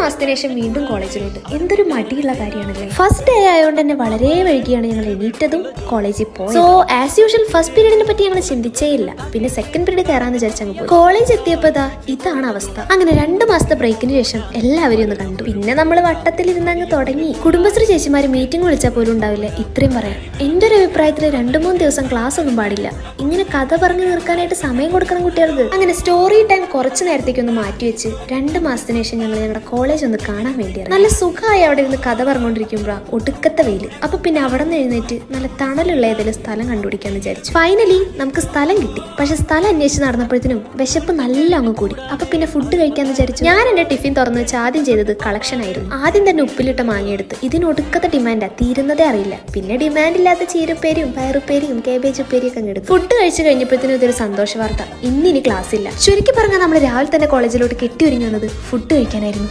മാസത്തിന് ശേഷം വീണ്ടും കോളേജിലോട്ട്. എന്തൊരു മടിയുള്ള കാര്യമാണല്ലേ? ഫസ്റ്റ് ഡേ ആയതുകൊണ്ട് തന്നെ വളരെ വൈകിയാണ് ഞങ്ങൾ എണീറ്റതും കോളേജിൽ പോയത്. സോ ആസ് യൂഷ്വൽ ഫസ്റ്റ് പീരീഡിനെ പറ്റി ഞങ്ങൾ ചിന്തിച്ചേ ഇല്ല. പിന്നെ സെക്കൻഡ് പീരീഡ് കയറാന്ന് വിചാരിച്ചങ്ങ് പോയി. കോളേജ് എത്തിയപ്പോ ഇതാ ഇതാണ് അവസ്ഥ. അങ്ങനെ രണ്ട് മാസത്തെ ബ്രേക്കിന് ശേഷം എല്ലാവരും ഒന്ന് കണ്ടു. പിന്നെ നമ്മൾ വട്ടത്തിലിരുന്ന് അങ്ങ് തുടങ്ങി. കുടുംബശ്രീ ചേച്ചിമാര് മീറ്റിംഗ് വിളിച്ചാൽ പോലും ഉണ്ടാവില്ല. ഇത്രയും പറയാം എന്റെ ഒരു അഭിപ്രായത്തിൽ രണ്ടു മൂന്ന് ദിവസം ക്ലാസ് ഒന്നും പാടില്ല. ഇങ്ങനെ കഥ പറഞ്ഞു തീർക്കാനായിട്ട് സമയം കൊടുക്കണം കുട്ടികൾക്ക്. അങ്ങനെ സ്റ്റോറി ടൈം കുറച്ച് നേരത്തേക്ക് ഒന്ന് മാറ്റി വെച്ച് രണ്ട് മാസത്തിന് ശേഷം ഞങ്ങൾ ഞങ്ങളുടെ കോളേജ് ഒന്ന് കാണാൻ വേണ്ടി. നല്ല സുഖമായി അവിടെ ഇരുന്ന് കഥ പറഞ്ഞുകൊണ്ടിരിക്കുമ്പോഴാ ഒടുക്കത്തെ വെയിൽ അപ്പൊ പിന്നെ അവിടെ നിന്ന് എഴുന്നേറ്റ് നല്ല തണലുള്ള ഏതെങ്കിലും സ്ഥലം കണ്ടുപിടിക്കാന്ന് വിചാരിച്ചു. ഫൈനലി നമുക്ക് സ്ഥലം കിട്ടി. പക്ഷെ സ്ഥലം അന്വേഷിച്ച് നടന്നപ്പോഴത്തേനും വിശപ്പ് നല്ല അങ്ങ് കൂടി. അപ്പൊ പിന്നെ ഫുഡ് കഴിക്കാന്ന് വിചാരിച്ചു. ഞാൻ എന്റെ ടിഫിൻ തുറന്ന് വെച്ച് ആദ്യം ചെയ്തത് കളക്ഷൻ ആയിരുന്നു. ആദ്യം തന്നെ ഉപ്പിലിട്ട മാങ്ങയെടുത്ത്. ഇതിന് ഒടുക്കത്തെ ഡിമാൻഡാ തീരുന്നതേ അറിയില്ല. പിന്നെ ഡിമാൻഡ് ഇല്ലാത്ത ചീരപ്പേരിയും പയറുപ്പേരിയും കേബേജ് ഉപ്പേരിയും ഒക്കെ എടുത്തു. ഫുഡ് കഴിച്ചു കഴിഞ്ഞപ്പോഴത്തേനും ഇതൊരു സന്തോഷ വാർത്ത ഇന്നിനി ക്ലാസ് ഇല്ല. ചുരുക്കി പറഞ്ഞാൽ നമ്മൾ രാവിലെ തന്നെ കോളേജിലോട്ട് കെട്ടി ഒരുങ്ങുന്നത് ഫുഡ് കഴിക്കാനായിരുന്നു.